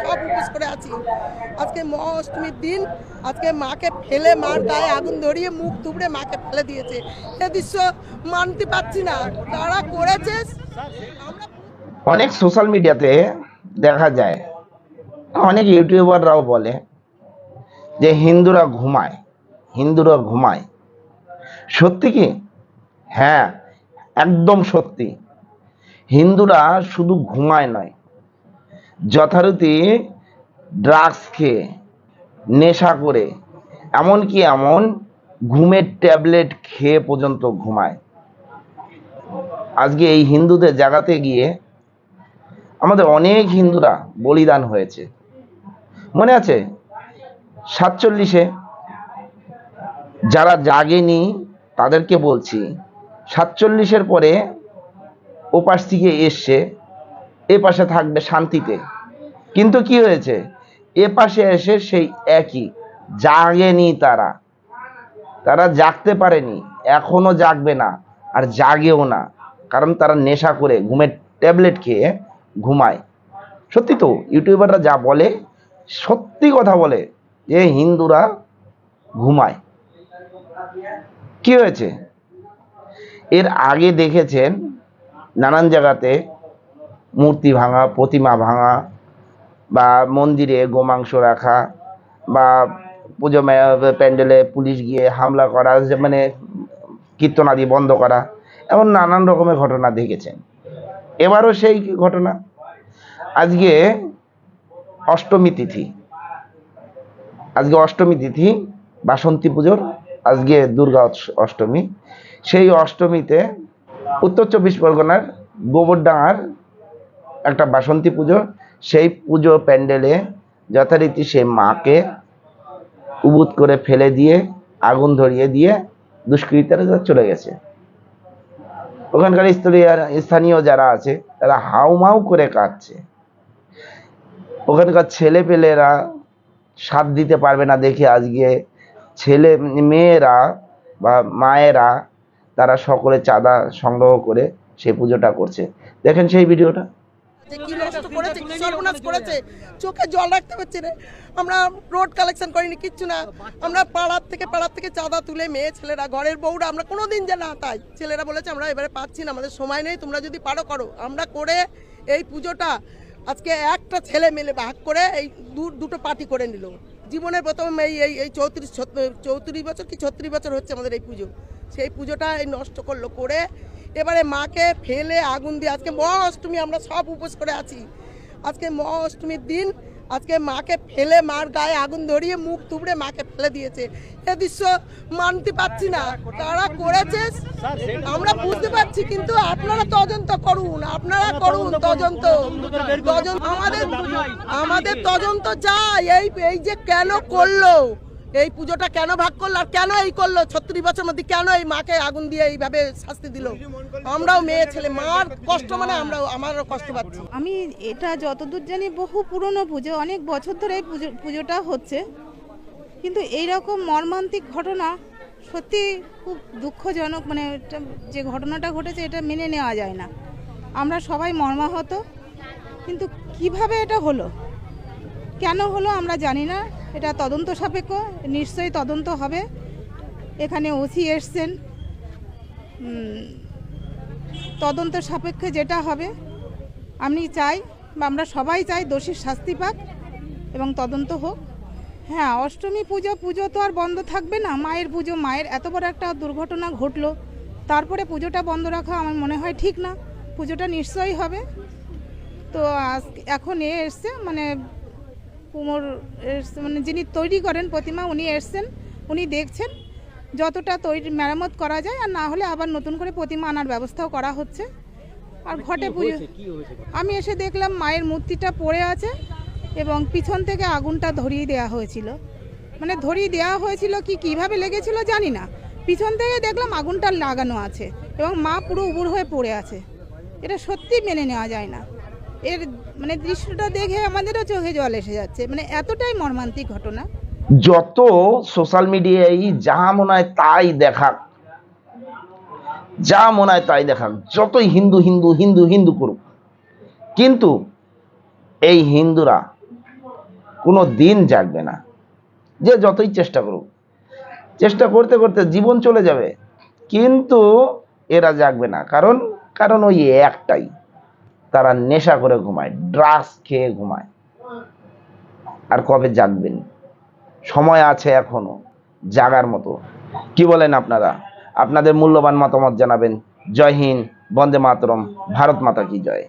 সব উপোস করে আছি। আজকে মহা অষ্টমীর দিন, আজকে মাকে ফেলে মার গায়ে আগুন ধরিয়ে মুখ থুবড়ে মাকে ফেলে দিয়েছে। এ দৃশ্য মানতে পারছি না। তারা করেছে, অনেক সোশ্যাল মিডিয়াতে দেখা যায়, অনেক ইউটিউবাররাও বলে যে হিন্দুরা ঘুমায় হিন্দুরা ঘুমায়। সত্যি কি? হ্যাঁ একদম সত্যি। হিন্দুরা শুধু ঘুমায় নয় যথারীতি ড্রাগস খেয়ে, নেশা করে, এমনকি এমন ঘুমের ট্যাবলেট খেয়ে পর্যন্ত ঘুমায়। আজকে এই হিন্দুদের জায়গাতে গিয়ে আমাদের অনেক হিন্দুরা বলিদান হয়েছে। মনে আছে? সাতচল্লিশে যারা জাগেনি, তাদেরকে বলছি, সাতচল্লিশের পরে ওপাশ থেকে এসছে এ পাশে থাকবে শান্তিতে। কিন্তু কি হয়েছে? এ পাশে এসে সেই একই, জাগেনি তারা। তারা জাগতে পারেনি, এখনও জাগবে না, আর জাগেও না। কারণ তারা নেশা করে, ঘুমের ট্যাবলেট খেয়ে ঘুমায়। সত্যি তো, ইউটিউবাররা যা বলে, সত্যি কথা বলে যে হিন্দুরা ঘুমায়। কি হয়েছে? এর আগে দেখেছেন, নানান জায়গাতে মূর্তি ভাঙা, প্রতিমা ভাঙা বা মন্দিরে গোমাংস রাখা বা পুজো প্যান্ডেলে পুলিশ গিয়ে হামলা করা, যে মানে কীর্তনাদি বন্ধ করা, এমন নানান রকমের ঘটনা দেখেছেন। এবারও সেই ঘটনা। আজকে অষ্টমী তিথি। আজকে অষ্টমী তিথি, বাসন্তী পুজোর, আজকে দুর্গা অষ্টমী। সেই অষ্টমীতে উত্তর চব্বিশ পরগনার গোবরডাঙার একটা বাসন্তী পুজো সেই পুজো প্যান্ডেলে যথারীতি সে মাকে উবুত করে ফেলে দিয়ে, আগুন ধরিয়ে দিয়ে দুষ্কৃতীরা চলে গেছে। ওখানকার স্থানীয় যারা আছে, তারা হাউমাউ করে কাঁদছে। ওখানকার ছেলে পেলেরা সাথ দিতে পারবে না দেখে আজকে ছেলে, মেয়েরা বা মায়েরা তারা সকলে চাঁদা সংগ্রহ করে সেই পুজোটা করছে। দেখেন সেই ভিডিওটা। যে কি নষ্ট করেছে কি সর্বনাশ করেছে চোখে জল রাখতে পারছি না। আমরা রোড কালেকশন করিনি কিচ্ছু না। আমরা পাড়ার থেকে পাড়ার থেকে চাঁদা তুলে মেয়ে ছেলেরা ঘরের বউরা আমরা কোনো দিন যে না তাই। ছেলেরা বলেছে আমরা এবারে পাচ্ছি না আমাদের সময় নেই তোমরা যদি পারো করো। আমরা করে এই পুজোটা আজকে একটা ছেলে মেলে ভাগ করে এই দুটো পার্টি করে নিল। জীবনের প্রথম এই এই এই চৌত্রিশ চৌত্রিশ বছর কি ছত্রিশ বছর হচ্ছে আমাদের এই পুজো। সেই পুজোটা এই নষ্ট করল করে এবারে মাকে ফেলে আগুন দিয়ে, আজকে মহা অষ্টমী আমরা সব উপোস করে আছি। আজকে মহা অষ্টমীর দিন, আজকে মাকে ফেলে মার গায়ে আগুন ধরিয়ে মুখ থুবড়ে মাকে ফেলে দিয়েছে। এ দৃশ্য মানতে পারছি না। তারা করেছে, আমরা বুঝতে পারছি, কিন্তু আপনারা তদন্ত করুন, আপনারা করুন তদন্ত আমাদের আমাদের তদন্ত চাই। এই এই যে কেন করল? এই পুজোটা কেন ভাগ করল আর কেন এই করল? ছত্রিশ বছর মধ্যে কেন এই মাকে আগুন দিয়ে এইভাবে শাস্তি দিল? আমরাও মেয়ে ছেলে, মার কষ্ট মানে আমরাও আমারও কষ্ট পাচ্ছি। আমি এটা যতদূর জানি বহু পুরনো পুজো, অনেক বছর ধরে এই পুজো পুজোটা হচ্ছে। কিন্তু এই রকম মর্মান্তিক ঘটনা সত্যি খুব দুঃখজনক মানে যে ঘটনাটা ঘটেছে এটা মেনে নেওয়া যায় না। আমরা সবাই মর্মাহত, কিন্তু কীভাবে এটা হলো? কেন হলো আমরা জানি না। এটা তদন্ত সাপেক্ষ, নিশ্চয়ই তদন্ত হবে। এখানে ওসি এসছেন। তদন্ত সাপেক্ষে যেটা হবে, আমি চাই বা আমরা সবাই চাই দোষীর শাস্তি পাক এবং তদন্ত হোক। হ্যাঁ অষ্টমী পুজো পুজো তো আর বন্ধ থাকবে না। মায়ের পুজো, মায়ের এত বড় একটা দুর্ঘটনা ঘটলো। তারপরে পুজোটা বন্ধ রাখা আমার মনে হয় ঠিক না। পুজোটা নিশ্চয়ই হবে। তো আজ- এখন এ এসছে মানে কুমোর এসছে মানে যিনি তৈরি করেন প্রতিমা উনি এসছেন উনি দেখছেন যতটা তৈরি মেরামত করা যায় আর না হলে আবার নতুন করে প্রতিমা আনার ব্যবস্থাও করা হচ্ছে। আর ঘটে পুজো আমি এসে দেখলাম মায়ের মূর্তিটা পড়ে আছে এবং পিছন থেকে আগুনটা ধরিয়ে দেওয়া হয়েছিল। মানে ধরিয়ে দেওয়া হয়েছিল কি কীভাবে লেগেছিল জানি না। পিছন থেকে দেখলাম আগুনটা লাগানো আছে এবং মা পুরো উবুর হয়ে পড়ে আছে। এটা সত্যি মেনে নেওয়া যায় না। এর মানে দৃশ্যটা দেখে আমাদেরও চোখে জল এসে যাচ্ছে। মানে এতটাই মর্মান্তিক ঘটনা। যত সোশ্যাল মিডিয়ায় যা মনে হয় তাই দেখাক। যা মনে হয় তাই দেখাক। যতই হিন্দু হিন্দু হিন্দু হিন্দু করুক। কিন্তু এই হিন্দুরা কোনো দিন জাগবে না। যে যতই চেষ্টা করুক। চেষ্টা করতে করতে জীবন চলে যাবে। কিন্তু এরা জাগবে না। কারণ কারণ ওই একটাই। তারা নেশা করে ঘুমায় ড্রাগস খেয়ে ঘুমায়। আর কবে জাগবেন? সময় আছে এখনও, জাগার মতো। কি বলেন আপনারা? আপনাদের মূল্যবান মতামত জানাবেন। জয় হিন্দ, বন্দে মাতরম, ভারত মাতা কি জয়।